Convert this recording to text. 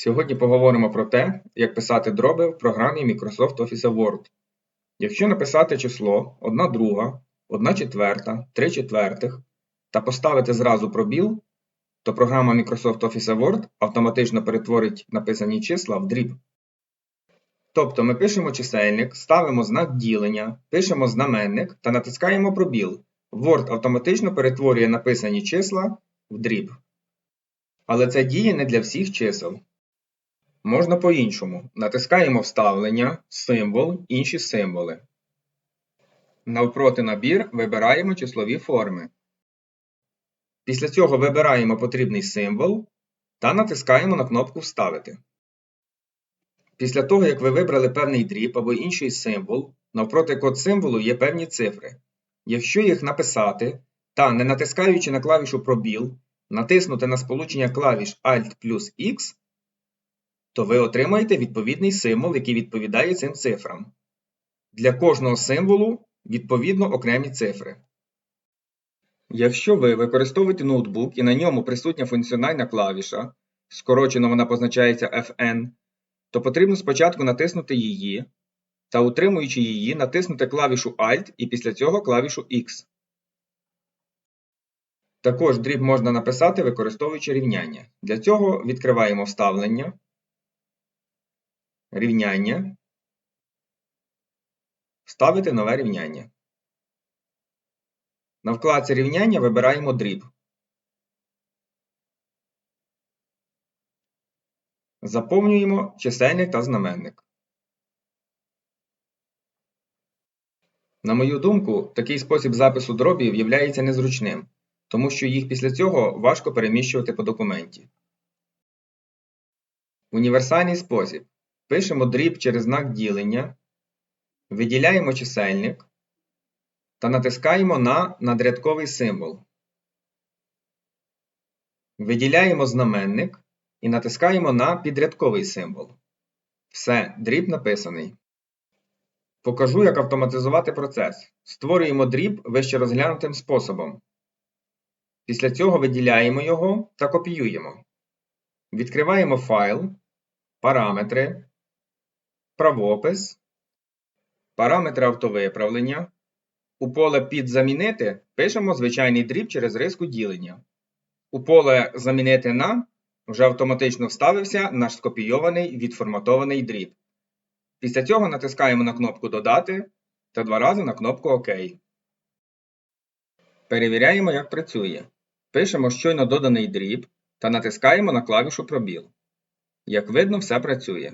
Сьогодні поговоримо про те, як писати дроби в програмі Microsoft Office Word. Якщо написати число 1 друга, 1 четверта, 3 четвертих та поставити зразу пробіл, то програма Microsoft Office Word автоматично перетворить написані числа в дріб. Тобто ми пишемо чисельник, ставимо знак ділення, пишемо знаменник та натискаємо пробіл. Word автоматично перетворює написані числа в дріб. Але це діє не для всіх чисел. Можна по-іншому. Натискаємо вставлення, символ, інші символи. Навпроти набір вибираємо числові форми. Після цього вибираємо потрібний символ та натискаємо на кнопку Вставити. Після того, як ви вибрали певний дріб або інший символ, навпроти код символу є певні цифри. Якщо їх написати та, не натискаючи на клавішу пробіл, натиснути на сполучення клавіш Alt плюс X, то ви отримаєте відповідний символ, який відповідає цим цифрам. Для кожного символу відповідно окремі цифри. Якщо ви використовуєте ноутбук і на ньому присутня функціональна клавіша, скорочено вона позначається FN, то потрібно спочатку натиснути її та, утримуючи її, натиснути клавішу Alt і після цього клавішу X. Також дріб можна написати, використовуючи рівняння. Для цього відкриваємо вставлення, рівняння, вставити нове рівняння. На вкладці рівняння вибираємо дріб. Заповнюємо чисельник та знаменник. На мою думку, такий спосіб запису дробів являється незручним, тому що їх після цього важко переміщувати по документі. Універсальний спосіб. Пишемо дріб через знак ділення, виділяємо чисельник та натискаємо на надрядковий символ. Виділяємо знаменник і натискаємо на підрядковий символ. Все, дріб написаний. Покажу, як автоматизувати процес. Створюємо дріб вище розглянутим способом. Після цього виділяємо його та копіюємо. Відкриваємо файл, параметри, правопис, параметри автовиправлення. У поле Під замінити пишемо звичайний дріб через риску ділення. У поле Замінити на вже автоматично вставився наш скопійований відформатований дріб. Після цього натискаємо на кнопку Додати та два рази на кнопку ОК. Перевіряємо, як працює. Пишемо щойно доданий дріб та натискаємо на клавішу Пробіл. Як видно, все працює.